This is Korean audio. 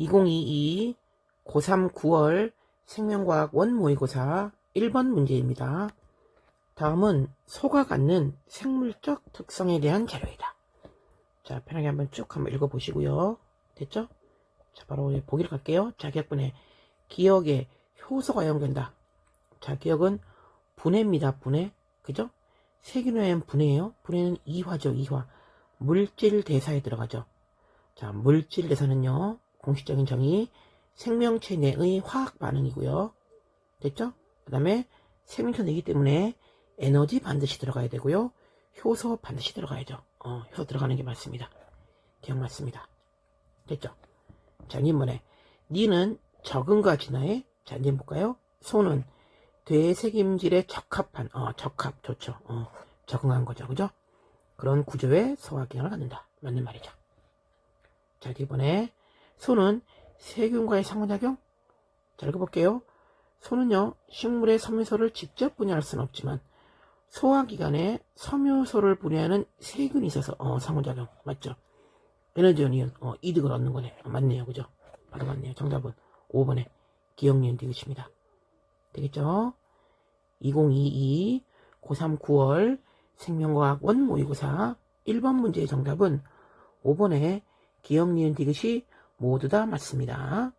2022 고3 9월 생명과학 원모의고사 1번 문제입니다. 다음은 소가 갖는 생물적 특성에 대한 자료이다. 자, 편하게 한번 쭉 한번 읽어보시고요. 됐죠? 자, 바로 보기를 갈게요. 자기학분의 기억에 효소가 활용된다. 자, 기억은 분해입니다. 분해. 그죠? 세균화엔 분해예요. 분해는 이화죠. 이화. 물질 대사에 들어가죠. 자, 물질 대사는요. 공식적인 정의 생명체 내의 화학 반응이고요. 됐죠? 그 다음에 생명체 내기 때문에 에너지 반드시 들어가야 되고요. 효소 반드시 들어가야죠. 어, 효소 들어가는 게 맞습니다. 기억 맞습니다. 됐죠? 자, 님번에 니는 적응과 진화에 자, 이제 볼까요? 소는 되새김질에 적합한, 어, 적합, 좋죠. 어, 적응한 거죠. 그죠? 그런 구조의 소화기능을 갖는다. 맞는 말이죠. 자, 이번에 소는 세균과의 상호작용? 자, 읽어볼게요. 소는요, 식물의 섬유소를 직접 분해할 수는 없지만, 소화기관에 섬유소를 분해하는 세균이 있어서, 어, 상호작용. 맞죠? 에너지원이온, 어, 이득을 얻는 거네. 어, 맞네요. 그죠? 바로 맞네요. 정답은 5번에 기억니은 디귿입니다. 되겠죠? 2022 고3 9월 생명과학 원모의고사 1번 문제의 정답은 5번에 기억, 니은, 디귿이 모두 다 맞습니다.